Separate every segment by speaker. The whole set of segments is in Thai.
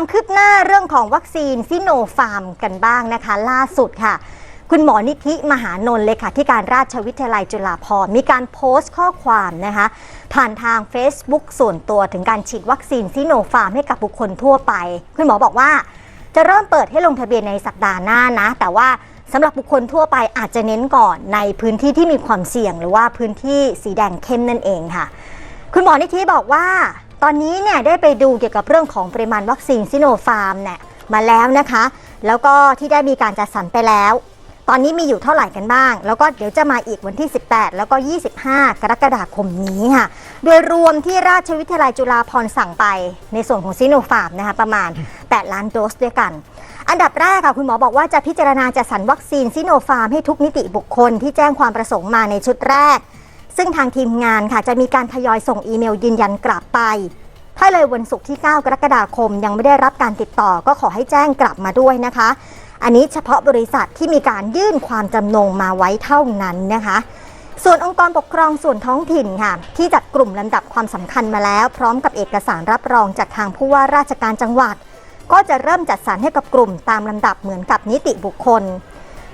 Speaker 1: ความคืบหน้าเรื่องของวัคซีนซิโนฟาร์มกันบ้างนะคะ ล่าสุดค่ะ คุณหมอนิธิมหานนท์เลยค่ะที่การราชวิทยาลัยจุฬาภรณ์มีการโพสต์ข้อความนะคะ ผ่านทาง Facebook ส่วนตัวถึงการฉีดวัคซีนซิโนฟาร์มให้กับบุคคลทั่วไป คุณหมอบอกว่า จะเริ่มเปิดให้ลงทะเบียนในสัปดาห์หน้านะ แต่ว่าสำหรับบุคคลทั่วไปอาจจะเน้นก่อนในพื้นที่ที่มีความเสี่ยง หรือว่าพื้นที่สีแดงเข้มนั่นเองค่ะ คุณหมอนิธิบอกว่า ตอนนี้เนี่ยได้ไปดูเกี่ยวกับเรื่องของปริมาณวัคซีนซิโนฟาร์มเนี่ยมาแล้วนะคะ แล้วก็ที่ได้มีการจัดสรรไปแล้ว ตอนนี้มีอยู่เท่าไหร่กันบ้าง แล้วก็เดี๋ยวจะมาอีกวันที่ 18 แล้วก็ 25 กรกฎาคมนี้ค่ะ โดยรวมที่ราชวิทยาลัยจุฬาภรณ์สั่งไปในส่วนของซิโนฟาร์มนะคะประมาณ 8 ล้านโดสด้วยกันอันดับแรกค่ะคุณหมอบอกว่าจะพิจารณาจัดสรรวัคซีนซิโนฟาร์มให้ทุกนิติบุคคลที่แจ้งความประสงค์มาในชุดแรก ซึ่งทางทีมงานค่ะจะมีการทยอยส่งอีเมลยืนยันกลับไป ถ้าเลยวันศุกร์ที่ 9 กรกฎาคม ยังไม่ได้รับการติดต่อก็ขอให้แจ้งกลับมาด้วยนะคะ อันนี้เฉพาะบริษัทที่มีการยื่นความจำนงมาไว้เท่านั้นนะคะ ส่วนองค์กรปกครองส่วนท้องถิ่นค่ะ ที่จัดกลุ่มลำดับความสำคัญมาแล้ว พร้อมกับเอกสารรับรองจากทางผู้ว่าราชการจังหวัด ก็จะเริ่มจัดสรรให้กับกลุ่มตามลำดับเหมือนกับนิติบุคคล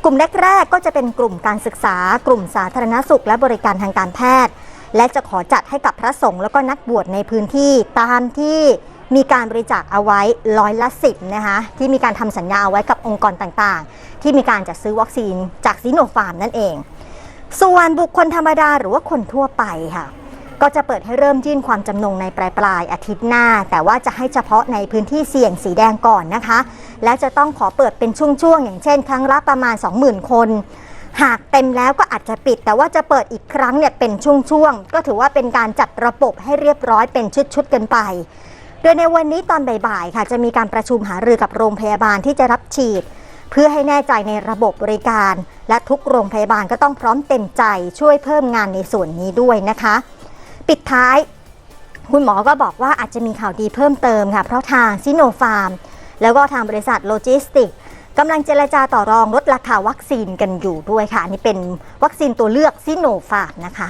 Speaker 1: กลุ่มแรกๆก็จะเป็นกลุ่มการศึกษา กลุ่มสาธารณสุข และบริการทางการแพทย์ และจะขอจัดให้กับพระสงฆ์แล้วก็นักบวชในพื้นที่ตามที่มีการบริจาคเอาไว้ร้อยละสิบนะคะที่มีการทำสัญญาเอาไว้กับองค์กรต่างๆ ที่มีการจัดซื้อวัคซีนจากซิโนฟาร์มนั่นเอง ส่วนบุคคลธรรมดาหรือว่าคนทั่วไปค่ะ ก็จะเปิดให้เริ่มยื่นความจำนงในปลายปลายอาทิตย์หน้า แต่ว่าจะให้เฉพาะในพื้นที่เสี่ยงสีแดงก่อนนะคะ และจะต้องขอเปิดเป็นช่วงๆ อย่างเช่น ครั้งละประมาณ 20,000 คน หากเต็มแล้วก็อาจจะปิด แต่ว่าจะเปิดอีกครั้งเนี่ยเป็นช่วงๆ ก็ถือว่าเป็นการจัดระบบให้เรียบร้อยเป็นชุดๆกันไปโดยในวันนี้ตอนบ่ายๆ ค่ะ จะมีการประชุมหารือกับโรงพยาบาลที่จะรับฉีด เพื่อให้แน่ใจในระบบบริการ และทุกโรงพยาบาลก็ต้องพร้อมเต็มใจช่วยเพิ่มงานในส่วนนี้ด้วยนะคะ ปิดท้าย คุณหมอก็บอกว่าอาจจะมีข่าวดีเพิ่มเติมค่ะ เพราะทางซิโนฟาร์ม แล้วก็ทางบริษัทโลจิสติกกำลังเจรจาต่อรองลดราคาวัคซีนกันอยู่ด้วยค่ะอันนี่เป็นวัคซีนตัวเลือกซิโนฟาร์มนะคะ